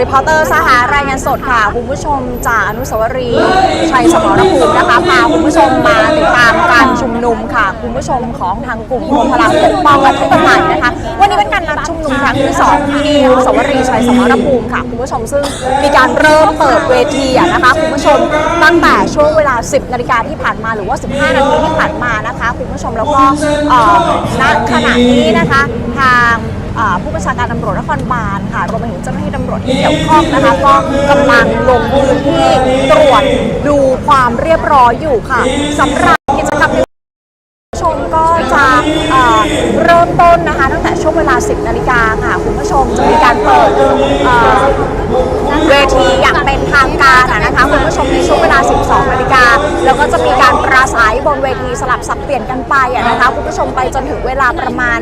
รีพอร์เตอร์สหารายงานสดค่ะ คุณผู้ชมจากอนุสาวรีย์ชัยสมรภูมินะคะพาคุณผู้ชมมาติดตามการชุมนุมค่ะ คุณผู้ชมของทางกลุ่มรวมพลังปกป้องและทุกฝ่ายนะคะ วันนี้เป็นการนัดชุมนุมครั้งที่สองที่อนุสาวรีย์ชัยสมรภูมิค่ะ คุณผู้ชมซึ่งมีการเริ่มเปิดเวทีนะคะคุณผู้ชมตั้งแต่ช่วงเวลา 10 นาฬิกาที่ผ่านมาหรือว่า 15 นาทีที่ผ่านมานะคะ คุณผู้ชมแล้วก็ณขณะนี้นะคะ ผู้บัญชาการตำรวจนครบาลค่ะรวมไปถึงเจ้าหน้าที่ตำรวจที่เกี่ยวข้องนะคะ ก็กำลังลงพื้นที่ตรวจดูความเรียบร้อยอยู่ค่ะสำหรับกิจกรรมในคุณผู้ชมก็จะเริ่มต้นนะคะ ตั้งแต่ช่วงเวลา 10 นาฬิกาค่ะ คุณผู้ชมจะมีการเปิด เวทีอย่างเป็นทางการนะคะคุณผู้ชมในช่วงเวลา 12 นาฬิกา แล้วก็จะมีการปราศัยบนเวทีสลับสับเปลี่ยนกันไปนะคะคุณผู้ชมไปจนถึงเวลาประมาณ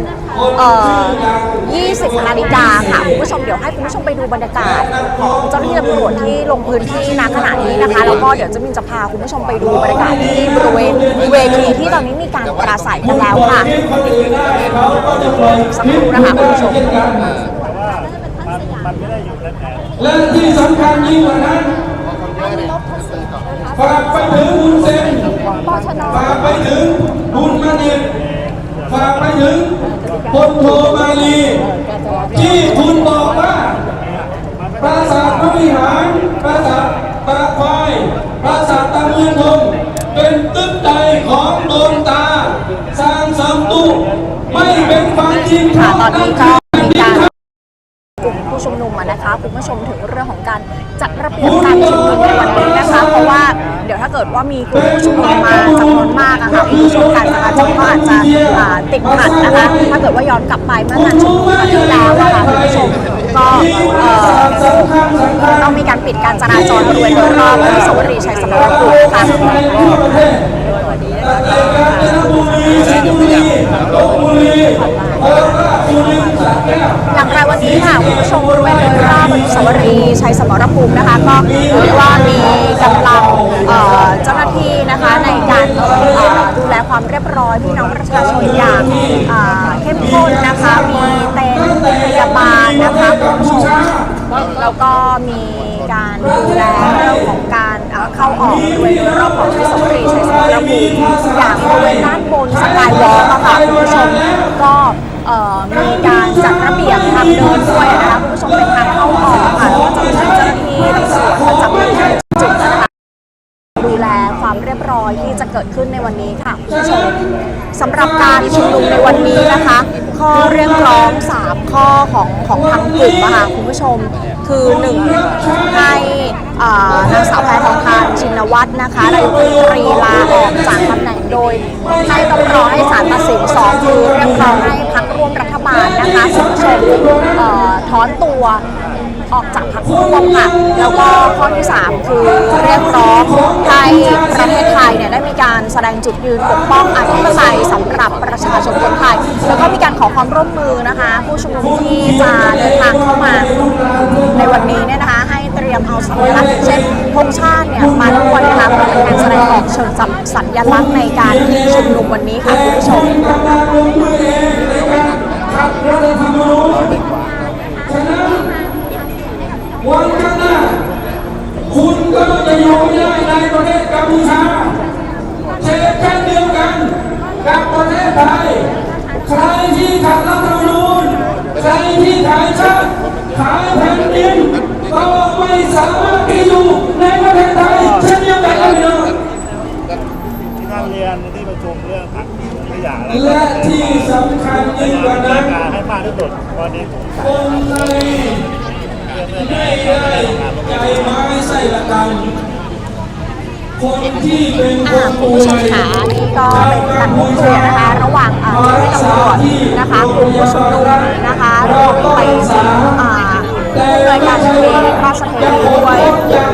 20 นาฬิกาค่ะคุณผู้ชมเดี๋ยวให้คุณผู้ชมไปดูบรรยากาศของเจ้าหน้าที่ตำรวจที่ลงพื้นที่ณขณะนี้นะคะแล้วก็เดี๋ยวจะมินจะพาคุณผู้ชมไปดูบรรยากาศที่บริเวณเวทีที่ตอนนี้มีการปราศัยกันแล้วค่ะสักครู่นะคะคุณผู้ชม และที่สำคัญยิ่งกว่านั้นฝากไปถึงคุณเซนฝากไปถึงคุณมณีฝากไปถึงพลโทมาลีที่คุณบอกว่าปราสาทพระวิหารปราสาทตาควายปราสาทตาเมืองทงเป็นตึกใดของโดนตา สร้างสมตุไม่เป็นความจริงค่ะตอนนี้ก็มี นะคะคุณผู้ชมถึงเรื่องของการจัดระเบียบการชุมนุมในวันนี้นะคะ เพราะว่าเดี๋ยวถ้าเกิดว่ามีกลุ่มผู้ชุมนุมมาจำนวนมากอะค่ะคุณผู้ชมการจราจรก็อาจจะติดขัดนะคะ ถ้าเกิดว่าย้อนกลับไปเมื่องานชุมนุมครั้งที่แล้วนะคะคุณผู้ชมก็ต้องมีการปิดการจราจรบริเวณโดยรอบอนุสาวรีย์ชัยสมรภูมิค่ะ อย่างไรวันนี้ค่ะคุณผู้ชมบริเวณโดยรอบอนุสาวรีย์ชัยสมรภูมินะคะ ก็เรียกว่ามีกำลังเจ้าหน้าที่นะคะในการดูแลความเรียบร้อยพี่น้องประชาชนอย่างเอ่อเข้มข้นนะคะมีเต็นท์พยาบาลนะคะคุณผู้ชมแล้วก็มีการดูแลเรื่องของการ เข้าออกบริเวณรอบของอนุสาวรีย์ชัยสมรภูมิอย่างบริเวณด้านบนสกายวอล์กค่ะคุณผู้ชมก็มีการจัดระเบียบทางเดินด้วยนะคะคุณผู้ชมเป็นทางเข้าออกค่ะแล้วก็จะมีเจ้าหน้าที่ตำรวจประจำจุดนะคะดูแลความเรียบร้อยที่จะเกิดขึ้นในวันนี้ค่ะคุณผู้ชมสำหรับการชุมนุมในวันนี้นะคะ ข้อเรียกร้อง 3 ข้อของของทางกลุ่มอะค่ะคุณผู้ชม คือ 1. ให้อ่านางสาวแพทองทานชินวัตรนะคะนายกรัฐมนตรีลาออกจากตำแหน่งโดยให้ต้องรอให้ศาลตัดสินสองคือเรียกร้องให้พักร่วมรัฐบาลนะคะคุณผู้ชมถอนตัว ออกจากพรรคร่วมค่ะ แล้วก็ข้อที่ 3 คือเรียกร้องให้ประเทศไทยเนี่ยได้มีการแสดงจุดยืนปกป้องอธิปไตยสำหรับประชาชนคนไทย แล้วก็มีการขอความร่วมมือนะคะ ผู้ชุมนุมที่จะเดินทางเข้ามาในวันนี้เนี่ยนะคะให้เตรียมเอาสัญลักษณ์เช่นธงชาติเนี่ยมาด้วยนะคะเพื่อเป็นการแสดงออกเชิงสัญลักษณ์ในการชุมนุมวันนี้ค่ะคุณผู้ชม วันข้างหน้า คุณก็จะอยู่ไม่ได้ในประเทศกัมพูชาเช่นกันเดียวกันกับประเทศไทย ใครที่ขัดรัฐธรรมนูญใครที่ขายชาติขายแผ่นดินก็สามารถที่อยู่ในประเทศไทยเช่นเดียวกันเลย ที่นั่งเรียนที่ประชุมเรื่องผักขยะอะไร และที่สำคัญยิ่งกว่านั้น การให้มากที่สุดวันนี้ผม คนในไม่ได้ใจไม้ใส่ละกัน คนที่เป็นค อ่านคุณป่ผู้วชมยขานี่ก็เป็นการพูดคุยนะคะ ระหว่างอ่าเจ้าหน้าที่ตำรวจนะคะกลุ่มผู้ชุมนุมนะคะรวมไปถึงอ่าผู้อำนวยการเขตราชเทวีด้วย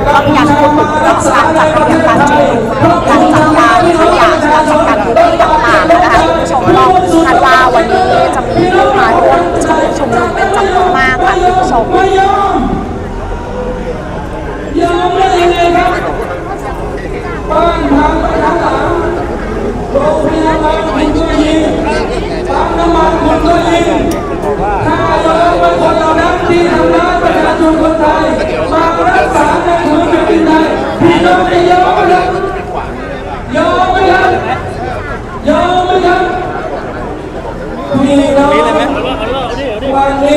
ก็มีการพูดถึงเรื่องของการจัดระเบียบการชุมนุมการจัดการขยะการจัดการพื้นที่ต่างๆนะคะคุณผู้ชมก็คาดว่าวันนี้จะมีผู้มาร่วมชุมนุมเป็นจำนวนมากค่ะคุณผู้ชม ไม่ยอม ยอมได้ยังไงครับ บ้านพังไปทั้งหลังโรงพยาบาลคุณก็ยิงปั๊มน้ำมันคุณก็ยิงถ้ายอมเป็นคนเหล่านั้นที่ทำร้ายประชาชนคนไทย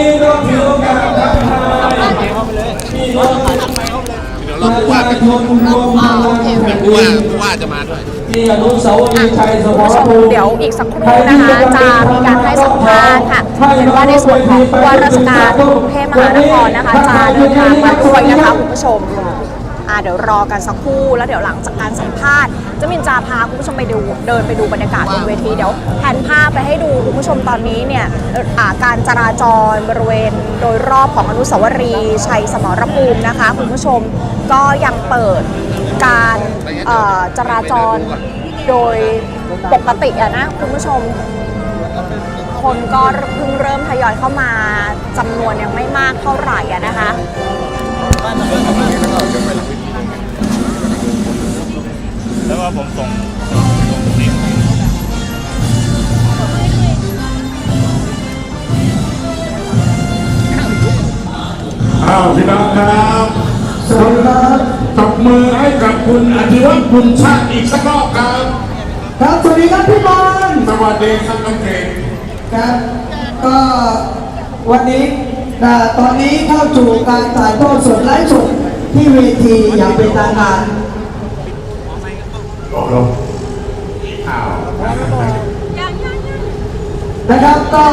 นี้ก็ถือโอกาสทักทายพี่น้องประชาชนรวมพลังผู้ว่าผู้ว่าจะมาด้วย ที่อนุสาวรีย์ชัยสมรภูมิเดี๋ยวอีกสักครู่นะคะจะมีการให้สัมภาษณ์ค่ะเป็นว่าในส่วนของผู้ว่าราชการกรุงเทพมหานครนะคะจะเดินทางมาด้วยนะคะคุณผู้ชมอ่าเดี๋ยวรอกันสักครู่แล้วเดี๋ยวหลังจากการสัมภาษณ์ เจะมินจะพาคุณผู้ชมไปดูเดินไปดูบรรยากาศบนเวทีเดี๋ยวแผนภาพไปให้ดูคุณผู้ชมตอนนี้เนี่ยเอ่ออ่าการจราจรบริเวณโดยรอบของอนุสาวรีย์ชัยสมรภูมินะคะ คุณผู้ชมก็ยังเปิดการเอ่อจราจรโดยปกติอะนะคุณผู้ชม คนก็เพิ่งเริ่มทยอยเข้ามาจำนวนยังไม่มากเท่าไหร่อะนะคะ แล้วก็ผมส่งส่งลิงก์อ้าวพี่น้องครับสวัสดีครับตบมือให้กับคุณอธิวัฒน์บุญชาติอีกสักรอบครับ ครับสวัสดีครับพี่บอลสวัสดีครับน้องเก่งครับก็วันนี้นะตอนนี้เข้าสู่การถ่ายทอดสดไลฟ์สดที่เวทีอย่างเป็นทางการบ อกลงอ้าวนะครับก็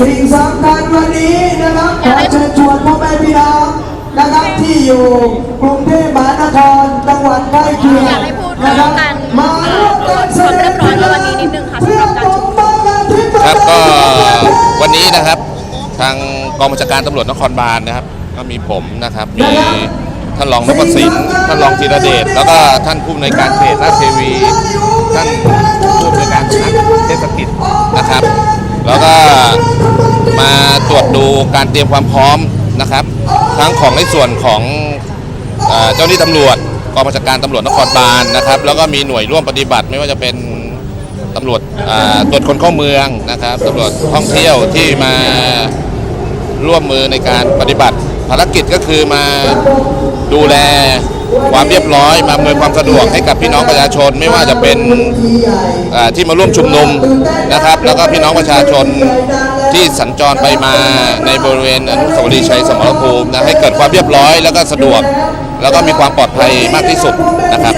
สิ่งสำคัญวันนี้นะครับขอเชิญชวนพ่อแม่พี่น้องนะครับที่อยู่กรุงเทพมหานครจังหวัดใกล้เคียงอยากให้พูดนะครัเรื่องการมาร่วมกันแสดงความเรียบร้อยในวันนี้นิดนึงค่ะสำหรับการชุมนุมครับก็วันนี้นะครับ ทางกองบัญชาการตำรวจนครบาลนะครับ ก็มีผมนะครับมี ท่านรองนพสินท่านรองธีรเดชแล้วก็ท่านผู้อำนวยการเขตราชเทวี ท่านผู้อำนวยการสำนักเทศกิจนะครับ แล้วก็มาตรวจดูการเตรียมความพร้อมนะครับ ทั้งของในส่วนของเอ่อเจ้าหน้าที่ตำรวจกองบัญชาการตำรวจนครบาลนะครับ แล้วก็มีหน่วยร่วมปฏิบัติไม่ว่าจะเป็นตำรวจอ่าตรวจคนเข้าเมืองนะครับตำรวจท่องเที่ยวที่มาร่วมมือในการปฏิบัติ ภารกิจก็คือมาดูแลความเรียบร้อยมาอำนวยความสะดวกให้กับพี่น้องประชาชนไม่ว่าจะเป็นอ่าที่มาร่วมชุมนุมนะครับ แล้วก็พี่น้องประชาชนที่สัญจรไปมาในบริเวณอนุสาวรีย์ชัยสมรภูมินะให้เกิดความเรียบร้อยแล้วก็สะดวก แล้วก็มีความปลอดภัยมากที่สุดนะครับ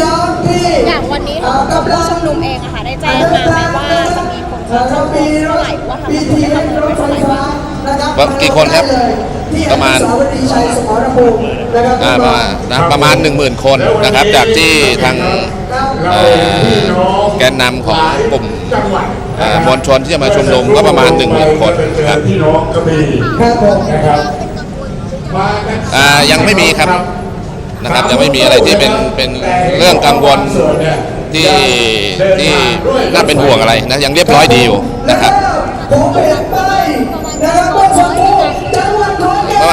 อย่างวันนี้ทางผู้ชุมนุมเองอะค่ะได้แจ้งมาไหมว่าจะมีคนเข้าร่วมเท่าไหร่หรือว่าทางตำรวจได้กำหนดไว้เท่าไหร่บ้างว่ากี่คนครับ ประมาณอ่าประมาณนะประมาณ 1 0,000 คนนะครับ จากที่ทางแกนนำของกลุ่มจังหวัดเอ่อมวลชนที่จะมาชุมนุมก็ประมาณ 1 0,000 คนครับพี่น้องกระบี่ครับผมนะครับยังไม่มีครับนะครับยังไม่มีอะไรที่เป็นเป็นเรื่องกังวลที่ที่น่าเป็นห่วงอะไรนะยังเรียบร้อยดีอยู่นะครับผมเห็นไปนะครับ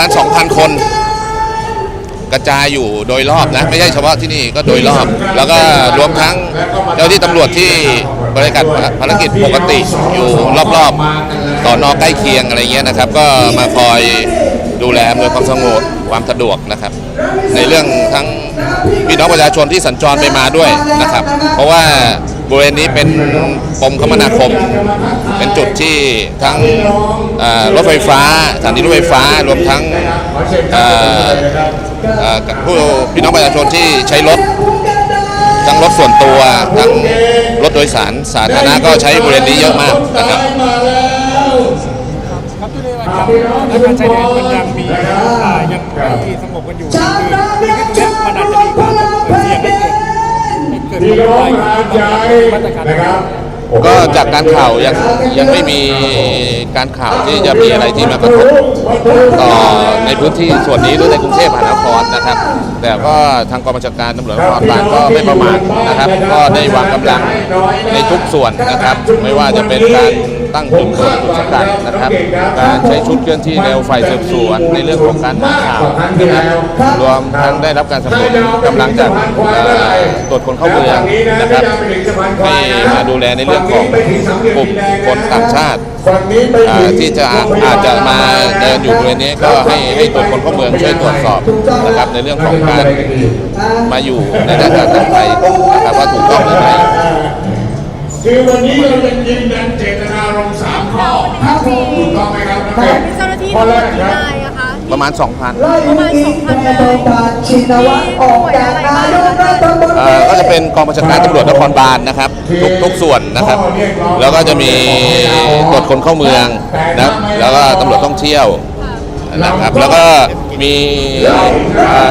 มาณ 2,000 คน กระจายอยู่โดยรอบนะ ไม่ใช่เฉพาะที่นี่ก็โดยรอบ แล้วก็รวมทั้งเจ้าที่ตำรวจที่บริการภารกิจปกติอยู่รอบๆต่อนอใกล้เคียงอะไรเงี้ยนะครับ ก็มาคอยดูแลอำนวยความสงบความสะดวกนะครับ ในเรื่องทั้งพี่น้องประชาชนที่สัญจรไปมาด้วยนะครับ เพราะว่า บริเวณนี้เป็นปมคมนาคม เป็นจุดที่ทั้งรถไฟฟ้าสถานีรถไฟฟ้ารวมทั้งผู้พี่น้องประชาชนที่ใช้รถทั้งรถส่วนตัวทั้งรถโดยสารสาธารณะก็ใช้บริเวณนี้เยอะมากนะครับมาแล้วและการชายแดนมันยังมีอ่ายังไม่สงบกันอยู่คือ ที่ร้องหาใจนะครับก็จากการข่าวยังยังไม่มีการข่าวที่จะมีอะไรที่มากระทบต่อในพื้นที่ส่วนนี้หรือในกรุงเทพมหานครนะครับ แต่ก็ทางกองบัญชาการตำรวจนครบาลก็ไม่ประมาทนะครับ ก็ได้วางกำลังในทุกส่วนนะครับ ไม่ว่าจะเป็นการตั้งจุดตรวจจุดสกัดนะครับ การใช้ชุดเคลื่อนที่เร็วไฟสืบสวนในเรื่องของการหาข่าวนะครับรวมทั้งได้รับการสนับสนุนกำลังจากตรวจคนเข้าเมืองนะครับให้มาดูแลในเรื่องของกลุ่มคนต่างชาติฝั่งนี้ไปอ่าถึงที่จะอาจจะมาเดินอยู่บริเวณนี้ก็ให้ให้ตรวจคนเข้าเมืองช่วยตรวจสอบนะครับในเรื่องของการมาอยู่ในหน้ากากอนามัยนะครับว่าถูกต้องหรือไม่คือวันนี้เราจะยืนยันเจตนารมณ์สามข้อครับผมถูกต้องไหมครับนักครัเตะบเจ้าหน้าที่ข้อแรกกี่ครับนายอะคะประมาณ2,000ไล่ยิงแม่โดนการชินวัตรออกจากนายกรัฐมนตเอ่รีอ ก็จะเป็นกองบัญชาการตำรวจนครบาลนะครับ ทุกทุกส่วนนะครับ แล้วก็จะมีตรวจคนเข้าเมืองนะแล้วก็ตำรวจท่องเที่ยวนะครับแล้วก็มี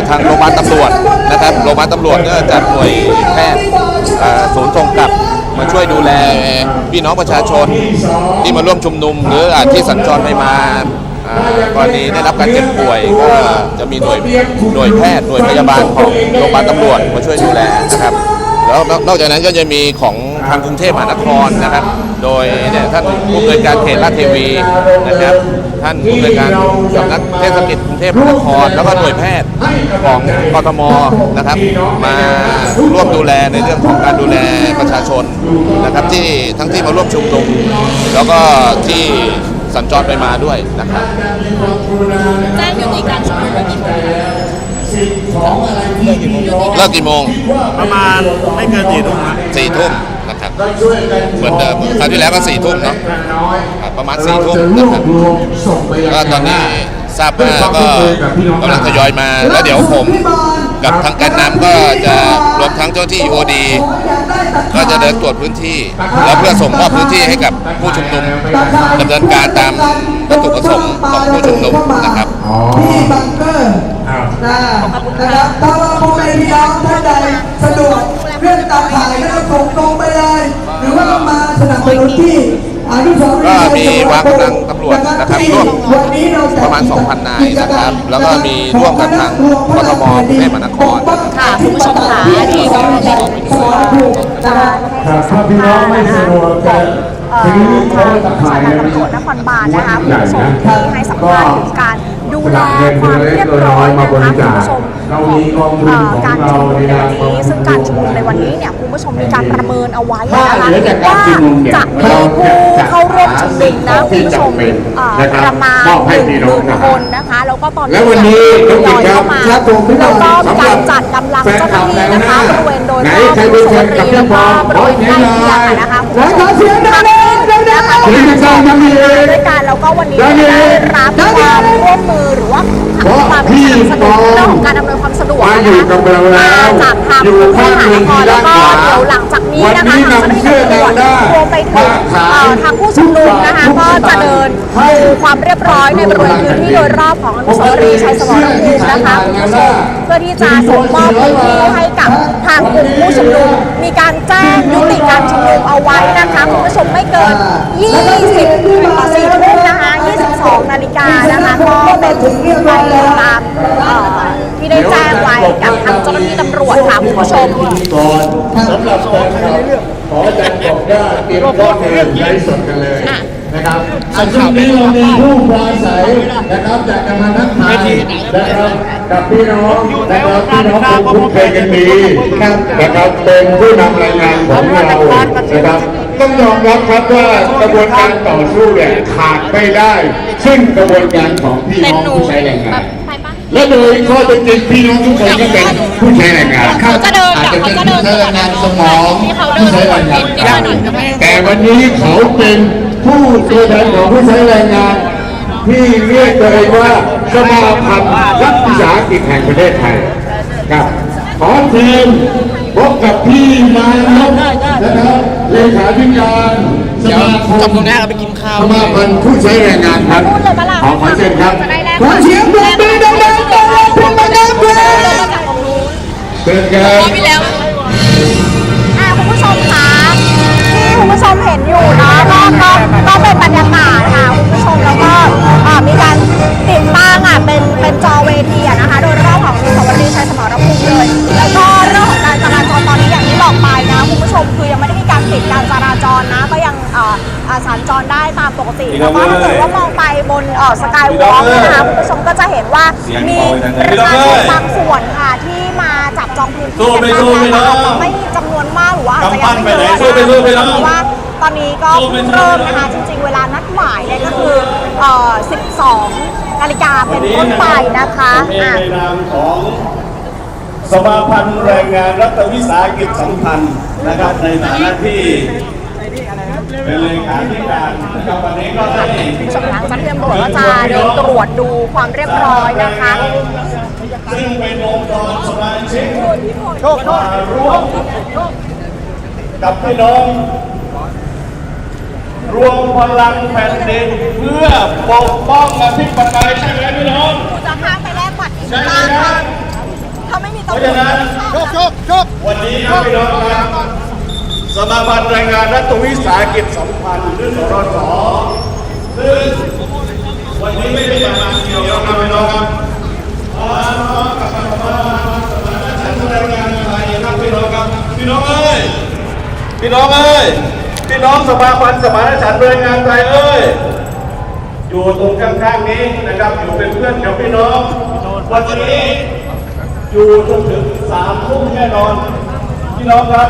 ทางโรงพยาบาลตำรวจนะครับโรงพยาบาลตำรวจก็จัดหน่วยแพทย์ศูนย์ส่งกลับมาช่วยดูแลพี่น้องประชาชนที่มาร่วมชุมนุม หรืออาจที่สัญจรไปมา กรณีได้รับการเจ็บป่วยก็จะมีหน่วยหน่วยแพทย์หน่วยพยาบาลของโรงพยาบาลตำรวจมาช่วยดูแลนะครับแล้วนอกจากนั้นก็จะมีของทางกรุงเทพมหานครนะครับ โดยเนี่ยท่านผู้อำนวยการเขตลาดเทวีนะครับ ท่านผู้อำนวยการสำนักเทศกิจกรุงเทพมหานคร แล้วก็หน่วยแพทย์ของกทมนะครับ มาร่วมดูแลในเรื่องของการดูแลประชาชนนะครับที่ทั้งที่มาร่วมชุมนุมแล้วก็ที่ สัญจรไปมาด้วยนะครับแจ้งยุติการชุมนุมวันกี่โมงคะเลิกกี่โมงประมาณไม่เกินสี่ทุ่มนะสี่ทุ่มนะครับเหมือนเดิมคราวที่แล้วก็สี่ทุ่มเนาะครับประมาณสี่ทุ่มนะครับก็ตอนนี้ทราบว่าก็กำลังทยอยมาแล้วเดี๋ยวผม กับทางแกนนำก็จะรวมทั้งเจ้าที่โอดี ก็จะเดินตรวจพื้นที่ แล้วเพื่อส่งมอบพื้นที่ให้กับผู้ชุมนุมดำเนินการตามวัตถุประสงค์ของผู้ชุมนุมนะครับที่บังเกอร์นะนะครับถ้าว่าพ่อแม่พี่น้องท่านใดสะดวกเรื่องตามถ่ายก็ส่งตรงไปเลย หรือว่ามาสนับสนุนที่อนุสาวรีย์ ก็มีวางกำลังตำรวจนะครับที่ร่วมวันนี้เราจัดประมาณ 2,000 นายนะครับ แล้วก็มีร่วมกับทางกทมกรุงเทพมหานครค่ะคุณผู้ชมค่ะที่สำนักงานสอนถูกนะครับครับถ้าพี่น้องไม่สะดวกจะเอ่อซื้อทางโต๊ะผู้ตะบัญข่าชายการตำรวจนครบาลนะคะคุณผู้ชมใหญ่ที่นะให้สัมภาษณ์ถึงการดูแลความเรียบร้อยนะคะคุณผู้ชมเรามี กองทุนเอ่อของการเราชุมนุมในในนามวันของนี้ ซึ่งการชุมนุมในวันนี้เนี่ยคุณผู้ชมมีการประเมินเอาไว้ถ้านะคะเหลือจากการว่าชุมนุมเนี่ยจะมีผู้เข้าร่วมชุมนุมนะคุณผู้ชมเอ่อนะครับประมาณมอบให้หพี่นึ่งน้องหมื่นนะครับคนนะคะ แล้วก็ตอนนี้และวันนี้ทยอยเข้ามาครับผมพี่น้แล้อวงก็มีการจัดกำลังเจ้าหน้าที่นะคะบริเวณโดยรอบอนุสาวรีย์แล้วก็บริเวณใกล้เคียงอะนะคะคุณผู้ชมขอเสียงดังๆดังๆนะคะเสียงดังๆดังๆด้วยกันแล้วก็วันนี้ได้รับความร่วมมือหรือว่า ความสนับสนุนเรื่องของการอำนวยความสะดวกมานะอยู่คะกับเราแล้วมาจากทางอยู่กรุงเทข้างพมหานครแล้วก็ด้านขวาเดี๋ยวหลังจากนี้นะคะวันนี้ทางเจ้าหน้าที่ตำรวจนำเสื้อแดงด้ารวมไปถึงมาขายเอ่อทางผู้ชุมนุมนะคะก็จะเดินดูความเรียบร้อยในบริเวณพื้นที่โดยรอบของอนุสาวรีย์ชัยสมรภูมินะคะคุณผู้ชมเพื่อที่จะส่งมอบพื้นที่ให้กับทางกลุ่มผู้ชุมนุมมีการแจ้งยุติการชุมนุมเอาไว้นะคะคุณผู้ชมไม่เกิน 20ต่อ4ทุ่มนะคะ22 นาฬิกานะคะก็เป็นไปตามเอ่อที่ได้แจ้งไว้กับทางเจ้าหน้าที่ตำรวจค่ะคุณผู้ชมก่อนสำหรับแฟนคลับขออาจารย์บอกว่าเตรียมพร้อมเลไลฟ์สดกันเลยนะครับอันช่วงนี้เรามีผู้ปราศัยนะครับจากกรรมนักทายนะครับกับพี่น้องนะครับพี่น้องคงคุ้นเคยกันดีนะครับเป็นผู้นำรายงานของเรานะครับ ต้องยอมรับครับว่ากระบวนการต่อสู้เนี่ยขาดไม่ได้ ซึ่งกระบวนการของพี่น้องผู้ใช้แรงงาน และโดยข้อเท็จจริงพี่น้องทุกคนก็เป็นผู้ใช้แรงงานเขาจะเดินอาจอะจะเขาเป็นจะเดิผู้นใช้แรงงานสมองที่เขาเดิผู้นใช้สแรวนงงานกินที่ถนนก็ไม่แต่วันนี้เขาเป็นผู้ตัวแทนของผู้ใช้แรงงานที่เรียกตัวเองว่าสมาพันธ์รัฐวิสาหกิจแห่งประเทศไทยครับขอเชิญพบกับพี่มานัทนะครับ เลขาธิการสมาคมจบตรงนี้เราไปกินข้าวสมาพันธ์ผู้ใช้แรงงานครับ พูดเลยปะล่ะขอขอเชิญครับ จะได้แลกขอเสียงปรบมือดังๆต้อนรับพี่มานัทเลยเชิญครับพี่แล้วอ่าคุณผู้ชมคะที่คุณผู้ชมเห็นอยู่เนาะก็ก็ก็เป็นบรรยากาศค่ะคุณผู้ชมแล้วก็เอ่อมีการติดตั้งอะเป็นเป็นจอเวทีอะนะคะ โดยรอบของอนุสาวรีย์ชัยสมรภูมิเลยแล้วก็ ปิดการจราจรนะก็ยังเอ่อเอ่อสัญจรได้ตามปกติแล้วก็ถ้าเกิดว่ามองไปบนเอ่อสกายวอล์กเนี่ยนะคะคุณผู้ชมก็จะเห็นว่ามีประชาชนบางส่วนค่ะที่มาจับจองพื้นที่กันบ้างนะคะอาจจะไม่จำนวนมากหรือว่าอาจจะยังไม่เยอะนะคะเพราะว่าตอนนี้ก็เพิ่งเริ่มนะคะจริง ๆ เวลานัดหมายเนี่ยก็คือเอ่อ12 นาฬิกาเป็นต้นไปนะคะอะ ในนามของ สมาพันธ์แรงงานรัฐวิสาหกิจสัมพันธ์นะครับในฐานะที่เป็นเลขาธิการนะครับวันนี้ก็ได้ทางเจ้าหน้าที่ตำรวจก็จะเดินตรวจดูความเรียบร้อยนะคะซึ่งเป็นองค์กรสมาชิกมาร่วมกับพี่น้อง รวมพลังแผ่นดินเพื่อปกป้องอธิปไตยใช่ไหมพี่น้องจะข้ามไปแลกบัตรใช่ไหมครับ ถ้าไม่มีเพตำราะรวฉะจนั้นวันนี้ครับพี่น้องครับสมาพันธ์แรงงานรัฐวิสาหกิจสัมพันธ์หรือสรสซึ่งวันนี้ไม่ได้มาเกี่ยวกับพี่น้องครับมาพร้อมกับสมาพันธ์แรงงานไทยครับพี่น้องครับพี่น้องเอ้ยพี่น้องเอ้ยพี่น้องสมาพันธ์สมานฉันท์แรงงานไทยเอ้ย อยู่ตรงข้างๆนี้นะครับ อยู่เป็นเพื่อนกับพี่น้อง วันนี้ อยู่จนถึงสามทุ่มแน่นอนพี่น้องครับ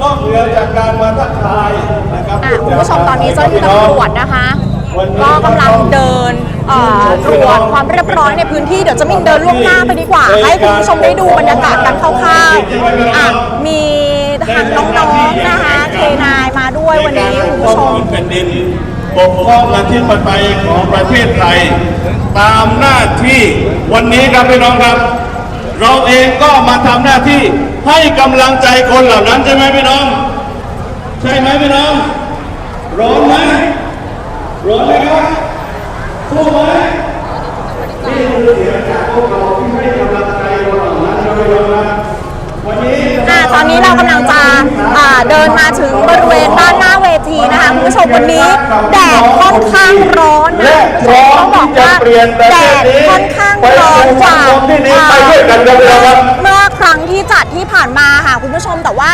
นอกเหนือจากการมาทักทายนะครับอะคุณผู้ชมตอนนี้เจ้าหน้าที่ตำรวจนะคะก็กำลังเดินเอ่อตรวจความเรียบร้อยในพื้นที่เดี๋ยวจะมินเดินล่วงหน้าไปดีกว่า ให้คุณผู้ชมได้ดูบรรยากาศกันคร่าวๆอะมีทางน้องๆนะคะเคนายมาด้วยวันนี้คุณผู้ชมแผ่นดินปกป้องอธิปไตยของประเทศไทยตามหน้าที่วันนี้ครับพี่น้องครับ เราเองก็มาทำหน้าที่ให้กำลังใจคนเหล่านั้นใช่ไหมพี่น้อง ใช่ไหมพี่น้องร้อนไหมร้อนไหมครับสู้ไหมนี่คือเสียงจากพวกเราที่ให้กำลังใจคนเหล่านั้นใช่ไหมพี่น้องครับวันนี้ ตอนนี้เรากำลังจะเดินมาถึงบริเวณด้านหน้าเวทีนะคะคุณผู้ชมวันนี้แดดค่อนข้างร้อนนะและพร้อมต้องบอกว่าแดดค่อนข้างร้อนกว่าไปสู่สังคมที่ดีไปด้วยกันครับพี่น้องครับเมื่อครั้งที่จัดที่ผ่านมาค่ะคุณผู้ชมแต่ว่า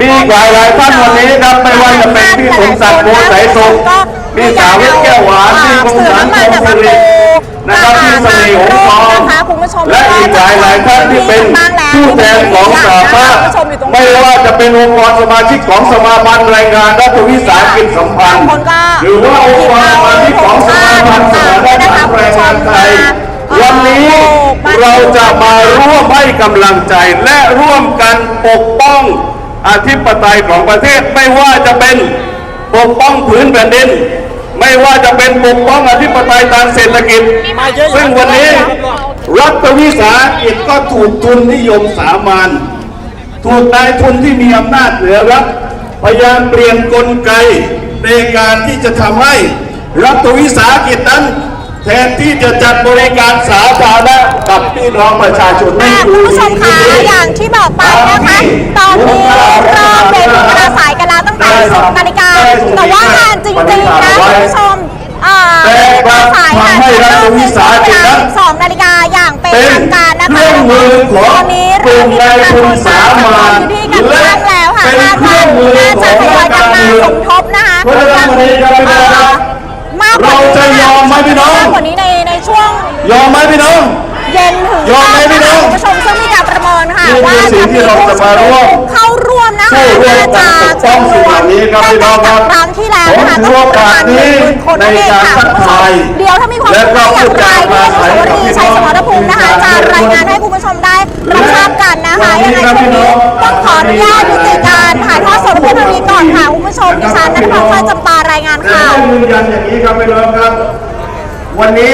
มีหลายหลายท่านวันนี้ครับไม่ว่าจะเป็นพี่สมศักดิ์โพสายสุขพี่สาวิตแก้วหวานพี่คงสันต์คงสิริ นะครับพี่เสน่ห์หงส์ทองนะคะคุณผู้ชมและอีกหลายหลายท่านที่เป็นผู้แทนของสาภาพไม่ว่าจะเป็นองค์กรสมาชิกของสมาพันธ์แรงงานรัฐวิสาหกิจสัมพันธ์หรือว่าองค์กรสมาชิกของสมาพันธ์สมานฉันท์แรงงานไทยวันนี้เราจะมาร่วมให้กำลังใจและร่วมกันปกป้องอธิปไตยของประเทศไม่ว่าจะเป็นปกป้องผืนแผ่นดิน ไม่ว่าจะเป็นปกป้องอธิปไตยทางเศรษฐกิจ ซึ่งวันนี้ รัฐวิสาหกิจก็ถูกทุนนิยมสามัญถูกนายทุนที่มีอำนาจเหนือรัฐพยายามเปลี่ยนกลไกในการที่จะทำให้รัฐวิสาหกิจนั้น แทนที่จะจัดบริการสาธารณะกับพี่น้องประชาชนค่ะคุณผู้ชมคะอย่างที่บอกไปนะคะ ตอนนี้เริ่มเป็นปราศัยกันแล้วตั้งแต่10นาฬิกาแต่ว่างานจริงๆนะคุณผู้ชมอ่าปราศัยอาจจะเริ่มในช่วงเวลา12นาฬิกาอย่างเป็นทางการนะคะเป็นเครื่องมือของตอนนี้กเริ่ลุ่มมมีนายการทุโพนสต์สามามัญอยู่ที่กันบ้างแล้วค่ะเป็นคาดเครื่ว่าองมือน่าขจะองทยอยกันมาสมทบนะคะเพราะฉะนั้นวันนี้ครับพี่น้องครับมากกว่าเราจะยอมไหมพี่น้อง ยอมไหมพี่น้อง เย็นถึงยอมไหมพี่น้องคุณผู้ชมซึ่งมีการประเมินค่ะนี่คือว่าสิ่จะงที่มีเราผู้จะชุมามร่วมนุมเข้าร่วมนะคะสู้ร่วมกันน่าปกป้องสิ่งเหล่านี้ครับพี่น้องครับครั้งที่แล้วนะคะผมถือโอกาสนี้ก็ประมาณหนึ่งหมื่นคนนั่นเองค่ะในการคุณผู้ชทักมทายเดี๋ยวถ้ามีความคืบหน้าอย่างไรที่อนุสาวรีย์ชัยสมรภูมินะคะจะรายงานให้คุณผู้ชมได้รับทราบกันนะคะยังไงช่วงนี้ต้องขออนุญาตยุติการถ่ายทอดสดเพียงเท่านี้ก่อนค่ะคุณผู้ชมดิฉันนัทพรฟ้าจำปารายงานและข่าวต้องยืนยันอย่างนี้ครับพี่น้องครับ วันนี้